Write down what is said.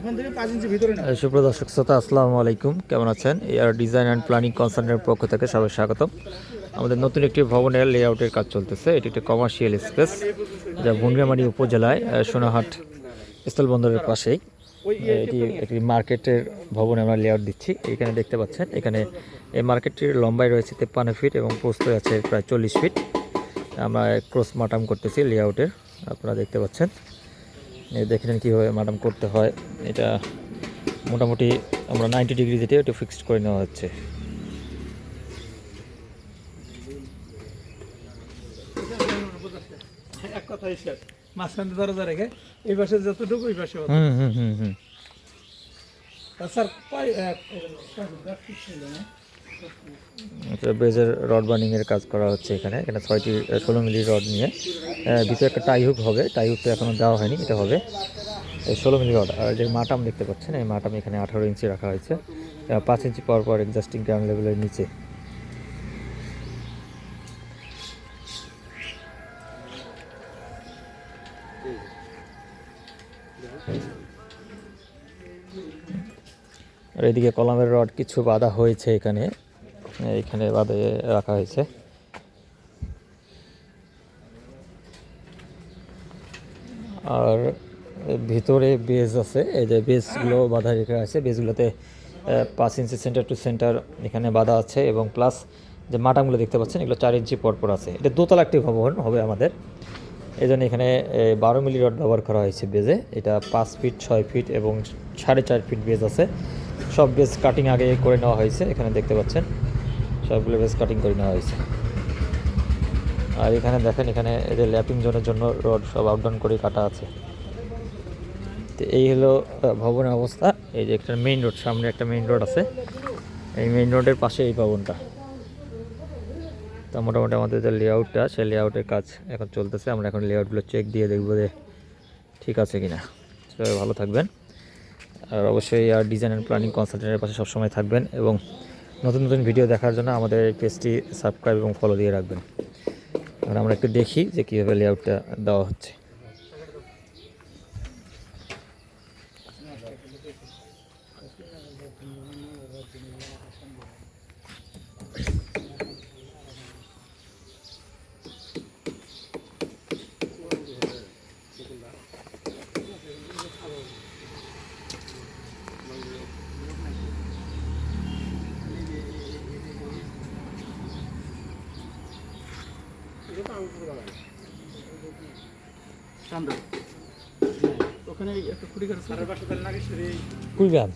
ওখান থেকে পাঁচ ইঞ্চি ভিতরে না সুপ্রিয় দর্শক শ্রোতা আসসালামু আলাইকুম। কেমন আছেন? এয়ার ডিজাইন অ্যান্ড প্ল্যানিং কনসার্নের পক্ষ থেকে সবাই স্বাগত আমাদের নতুন একটি ভবনের লেআউটের কাজ চলতেছে। এটি একটি কমার্শিয়াল স্পেস যা ভুনগামারি উপজেলায় সোনাহাট স্থলবন্দরের পাশেই। এটি একটি মার্কেটের ভবনে আমরা লেআউট দিচ্ছি। এখানে দেখতে পাচ্ছেন এখানে এই মার্কেটটির লম্বায় রয়েছে তেপ্পান্ন ফিট এবং প্রস্থ আছে প্রায় চল্লিশ ফিট আমরা ক্রস মাটাম করতেছি লেআউটের আপনারা দেখতে পাচ্ছেন। এই দেখে নেন কীভাবে মাডাম করতে হয় এটা মোটামুটি আমরা নাইনটি ডিগ্রি যেটা এটা ফিক্সড করে নেওয়া হচ্ছে এক কথাই শেষ মাঝখানে দরজা রেখে এই পাশে যতটুকু এই পাশে হুম হুম হুম হুম স্যার বেজের রড বার্নিং এর কাজ করা হচ্ছে এখানে। এখানে ছয়টি ষোলো মিলি রড নিয়ে। ভিতরে একটা টাই হুক হবে। টাই হুকটা এখনও দেওয়া হয়নি, এটা হবে। এই ষোলো মিলি রড, আর যে মাটাম দেখতে পাচ্ছেন, এই মাটাম এখানে আঠারো ইঞ্চি রাখা হয়েছে। পাঁচ ইঞ্চি পর পর এক্সাস্টিং গ্রাউন্ড লেভেলের নিচে। আর এদিকে কলামের রড কিছু বাঁধা হয়েছে এখানে। এখানে বাঁধে রাখা হয়েছে। আর ভিতরে বেজ আছে, এই যে বেজগুলো বাঁধা রেখে আছে বেজগুলোতে পাঁচ ইঞ্চি সেন্টার টু সেন্টার এখানে বাঁধা আছে এবং প্লাস যে মাটামগুলো দেখতে পাচ্ছেন, এগুলো চার ইঞ্চি পরপর আছে। এটা দোতলা একটি ভবন হবে আমাদের। এই জন্য এখানে বারো মিলি রড ব্যবহার করা হয়েছে বেজে এটা পাঁচ ফিট ছয় ফিট এবং সাড়ে চার ফিট বেজ আছে। সব বেজ কাটিং আগে করে নেওয়া হয়েছে, এখানে দেখতে পাচ্ছেন। সবগুলো বেশ কাটিং করে নেওয়া হয়েছে। আর এখানে দেখেন, এখানে এদের ল্যাপিং জোনের জন্য রড সব আপ ডাউন করে কাটা আছে। তো এই হলো ভবনের অবস্থা। এই যে একটা মেইন রোড সামনে একটা মেইন রোড আছে। এই মেইন রোডের পাশে এই ভবনটা। তা মোটামুটি আমাদের যে লেআউটটা সেই লেআউটের কাজ এখন চলতেছে। আমরা এখন লেআউটগুলো চেক দিয়ে দেখব যে ঠিক আছে কি না সবাই ভালো থাকবেন। আর অবশ্যই আর ডিজাইন অ্যান্ড প্ল্যানিং কনসালটেন্টের পাশে সবসময় থাকবেন এবং নতুন নতুন ভিডিও দেখার জন্য আমাদের এই পেজটি সাবস্ক্রাইব এবং ফলো দিয়ে রাখবেন। আর আমরা একটু দেখি যে কীভাবে লেআউটটা দেওয়া হচ্ছে। ওখানে একটা কুড়ি গাছ